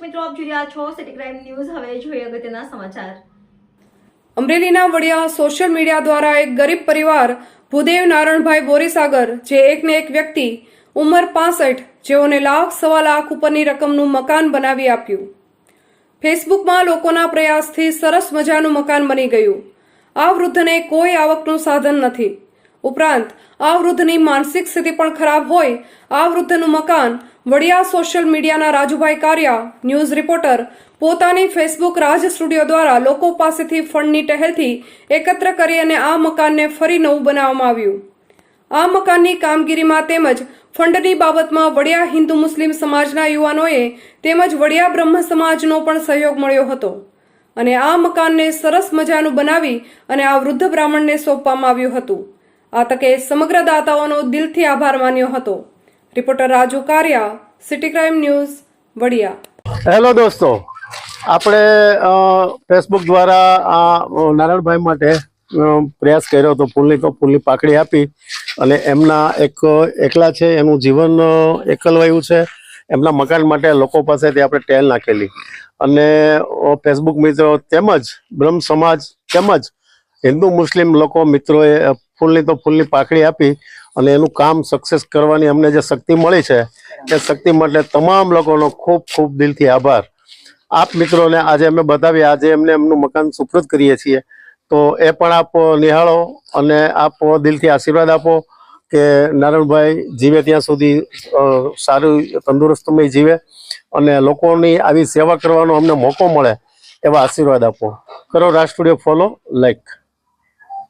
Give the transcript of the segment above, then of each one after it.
આપ જોઈ રહ્યા છો સિટી ક્રાઇમ ન્યૂઝ હવે જોઈએ અગત્યના સમાચાર. અમરેલીના વડિયા સોશિયલ મીડિયા દ્વારા એક ગરીબ પરિવાર, ભૂદેવ નારણભાઈ બોરીસાગર જે એકને એક વ્યક્તિ, ઉંમર પાસઠ, જેઓને લાખ સવા લાખ ઉપરની રકમનું મકાન બનાવી આપ્યું. ફેસબુકમાં લોકોના પ્રયાસથી સરસ મજાનું મકાન બની ગયું. આ વૃદ્ધને કોઈ આવકનું સાધન નથી. ઉપરાંત, આ વૃદ્ધની માનસિક સ્થિતિ પણ ખરાબ હોય, આ વૃદ્ધનું મકાન વડિયા સોશિયલ મીડિયાના રાજુભાઈ કારિયા, ન્યૂઝ રિપોર્ટર, પોતાની ફેસબુક રાજ સ્ટુડિયો દ્વારા લોકો પાસેથી ફંડની ટહેલથી એકત્ર કરી અને આ મકાનને ફરી નવું બનાવવામાં આવ્યું. આ મકાનની કામગીરીમાં તેમજ ફંડની બાબતમાં વડિયા હિન્દુ મુસ્લિમ સમાજના યુવાનોએ તેમજ વડિયા બ્રહ્મ સમાજનો પણ સહયોગ મળ્યો હતો. અને આ મકાનને સરસ મજાનું બનાવી અને આ વૃદ્ધ બ્રાહ્મણને સોંપવામાં આવ્યું હતું. આ તકે સમગ્ર દાતાઓનો દિલથી આભાર માન્યો હતો. Reporter Raju Kariya, city crime news, Vadia. Hello દોસ્તો. આપણે ફેસબુક દ્વારા આ નારાયણભાઈ માટે પ્રયાસ કર્યો હતો ફૂલની તો ફૂલની પાકડી આપી અને એમના એક, એકલા છે, એનું જીવન એકલવાયું છે. એમના મકાન માટે લોકો પાસેથી આપણે ટેલ નાખેલી. અને ફેસબુક મિત્રો તેમજ બ્રહ્મ સમાજ તેમજ હિન્દુ મુસ્લિમ લોકો મિત્રોએ ફૂલની તો ફૂલની પાકડી આપી અને એનું કામ સક્સેસ કરવાની અમને જે શક્તિ મળી છે, એ શક્તિ માટે તમામ લોકોનો ખૂબ ખૂબ દિલથી આભાર. આપ મિત્રોને આજે અમે બતાવી આજે એમને એમનું મકાન સુપ્રત કરીએ છીએ. તો એ પણ આપ નિહાળો અને આપ દિલથી આશીર્વાદ આપો કે નારાયણભાઈ જીવે ત્યાં સુધી સારું, તંદુરસ્તમય જીવે અને લોકોની આવી સેવા કરવાનો અમને મોકો મળે એવા આશીર્વાદ આપો. કરો રાજ સ્ટુડિયો, ફોલો, લાઈક.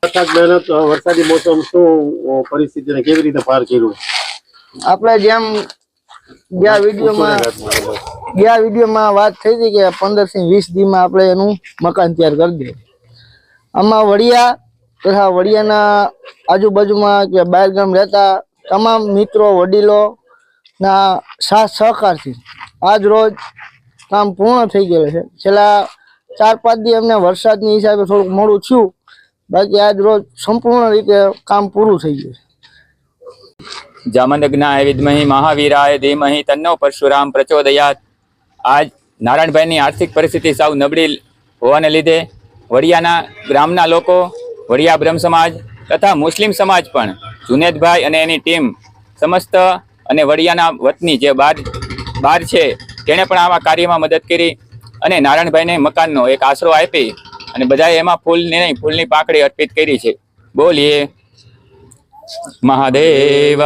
વરસાદ મહેનત વરસાદી મોસમ શું પરિસ્થિતિને કેવી રીતે પાર કર્યું? આપણે જેમ ગયા વિડીયોમાં ગયા વિડીયોમાં વાત થઈ હતી કે પંદરથી વીસ દીમાં આપણે એનું મકાન તૈયાર કરી દઈએ. આમાં વડિયા તથા વડિયાના આજુબાજુમાં કે બહાર ગામ રહેતા તમામ મિત્રો વડીલો ના સાથ સહકારથી આજ રોજ કામ પૂર્ણ થઈ ગયેલું છે. છેલ્લા ચાર પાંચ દી અમને વરસાદની હિસાબે થોડુંક મોડું થયું. બાકી આજ રોજ સંપૂર્ણ રીતે કામ પૂરું થઈ ગયું જામનગ્નાય વિદ્મહી મહાવીરાય ધીમહી તન્નો પરશુરામ પ્રચોદયાત. આજ નારાયણભાઈની આર્થિક પરિસ્થિતિ સાવ નબળી હોવાને લીધે વડિયાના ગ્રામના લોકો, વડિયા બ્રહ્મ સમાજ તથા મુસ્લિમ સમાજ પણ જુનેદભાઈ અને એની ટીમ સમસ્ત અને વડિયાના વતની જે બાર બાર છે, તેણે પણ આવા કાર્યમાં મદદ કરી અને નારાયણભાઈને મકાનનો એક આશરો આપી અને બધાએ એમાં ફૂલની નહીં ફૂલની પાકડી અર્પિત કરી છે. બોલીએ મહાદેવ.